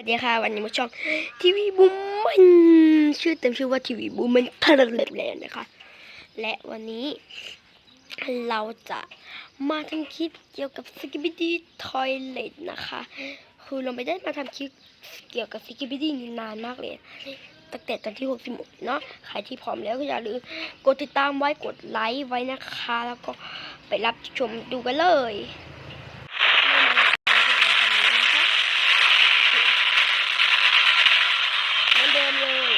วัสดีค่ะ วันนี้มาช่องทีวีบูมมันชื่อเต็มชื่อว่าทีวีบูมมันทะเลเลนนะคะ และวันนี้เราจะมาทำคลิปเกี่ยวกับสกิบิดี้ทอยเลทนะคะ คือเราไม่ได้มาทำคลิปเกี่ยวกับสกิบิดี้นานมากเลยตั้งแต่ตอนที่6สิบเนาะใครที่พร้อมแล้วก็อย่าลืมกดติดตามไว้กดไลค์ไว้นะคะ แล้วก็ไปรับชมดูกันเลยเหมือนเดิมเลย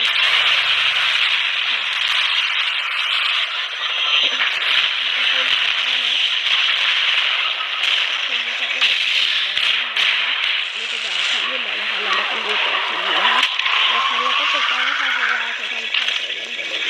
นี่จะอยากทำยื่นหน่อยนะคะ เรามาดูตัวทีวีนะคะนะคะเราก็ติดตามนะคะเพราะว่าจะทำข้าวสวยเล่นไปเลย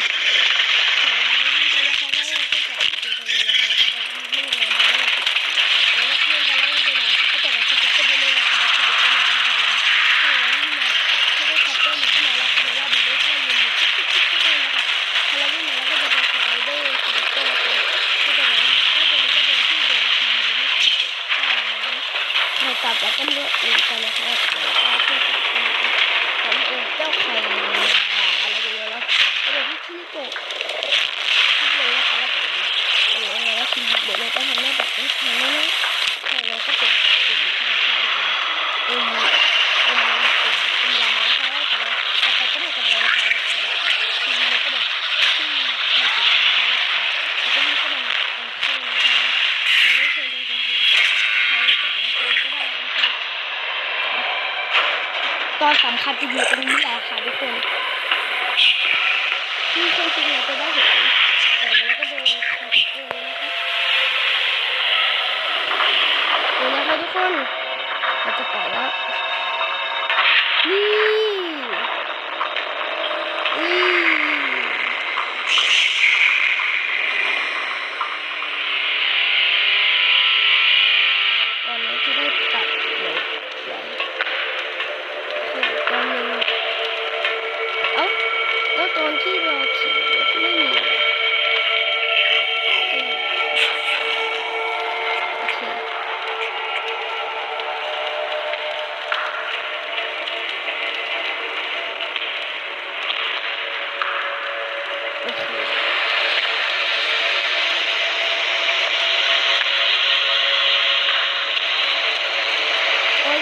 เราจับแล้วก็เลือกเองกันนะครับแล้วก็ขึ้นกับคนผมเองเจ้าไข่อะไรอย่างเงี้ยแล้วก็แบบที่ที่โกะที่เลยนะคะแล้วก็เออแล้วคือเดี๋ยวเราต้องทำหน้าแบบนี้ทำแล้วนะใช่แล้วก็ปิดปิดทางเข้าเออเออเออเป็นยามาค่ะแล้วก็แล้วก็ไม่กับเราค่ะทีนี้ก็แบบที่ที่ปิดแล้วก็มีก็มันเป็นเครื่องนะคะไม่เคยได้จะเห็นใช้แต่ละคนก็ได้นะคะตอน สำคัญจะอยู่ตรงนี้แหละค่ะทุกคนที่เครื่องจริงเราจะได้เห็นเออแล้วก็เดินขับเออนะคะดูนะคะทุกคนเราจะปล่อยแล้วนี่นี่ โอ้ย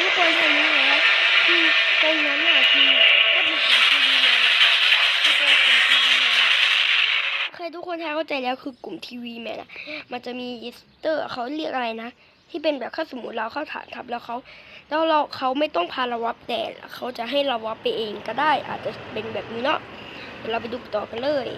ทุกคนเห็นไหมคะคือตรงนั้นน่ะคือก็มีกลุ่มทีวีแมนคือเป็นกลุ่มทีวีแมนเคทุกคนถ้าเข้าใจแล้วคือกลุ่มทีวีแมนอะมันจะมียิสเตอร์เขาเรียกอะไรนะที่เป็นแบบถ้าสมมติเราเข้าฐานทัพแล้วเขาแล้วเราเขาไม่ต้องพาเราวับแต่เขาจะให้เราวับไปเองก็ได้ อาจจะเป็นแบบนี้เนาะ ดี๋ยวเราไปดูต่อกันเลย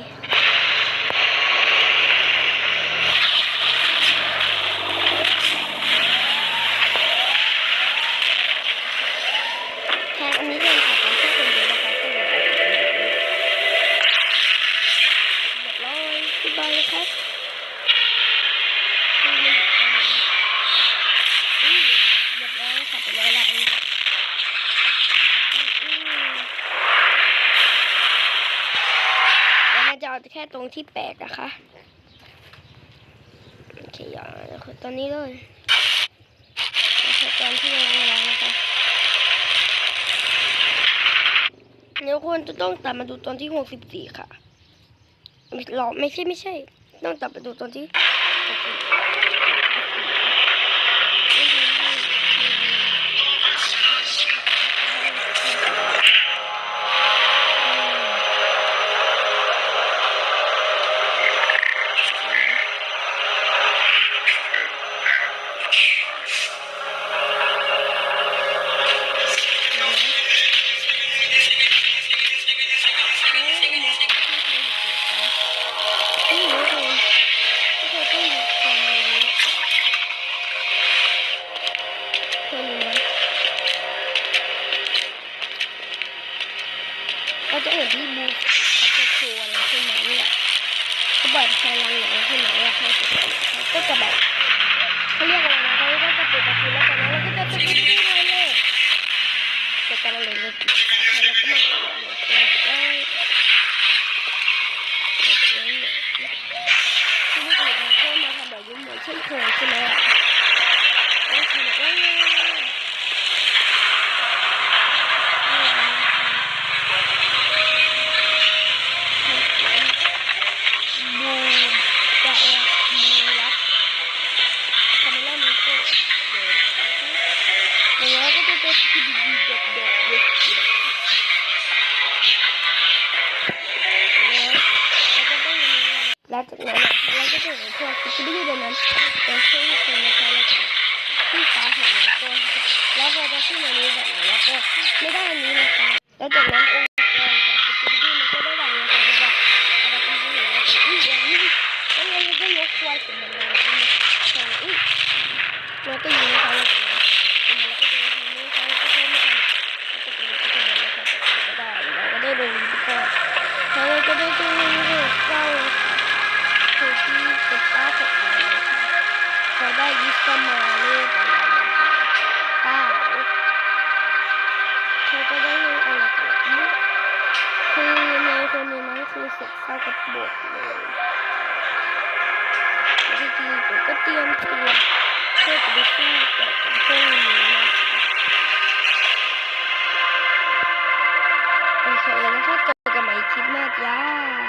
แทนอันนี้เป็นค่ะองแค่คนเดียวนะคะก็เลยเอาไปเป็นแบบนี้เรียบร้อยบ๊ายบายนะครับอืมอืมเรียบร้อยค่ะไปร้อยละอืมอืมแล้วก็ จะเอาแค่ตรงที่แปลกนะคะโอเคอย่าคือตอนนี้เลยเอาแค่ตอนที่ยังร้อนนะคะเดี๋ยวคนจะต้องตัดมาดูตอนที่หกสิบสี่ค่ะไม่หรอไม่ใช่ไม่ใช่ ต้องตัดมาดูตอนที่ จะเห็นที่บูเขาจะโชว์อะไรขึ้นมาเนี่ยเขาแบบพลังอย่างขึ้นมาแล้วเขาจะเขาก็จะแบบเขาเรียกอะไรนะเขาก็จะเปิดประตูแล้วจากนั้นเราก็จะเลยเลยแต่การเราเลยเราปิดตาให้เราก็มาเปิดเลยเปิดเลยเปิดเลยเนี่ยที่นี่ก็อย่างเขามาทำแบบนี้เหมือนเช่นเคยใช่ไหมล่ะแล้วทำแบบว่า แล้วจากนั้นเราก็จะเห็นพวกที่ดี้ดังนั้นเป็นช่วงที่นะคะที่ตาเห็นแล้วก็แล้วพอจะขึ้นมานี้แบบนี้แล้วก็ไม่ได้อันนี้นะคะแล้วจากนั้น Thank you.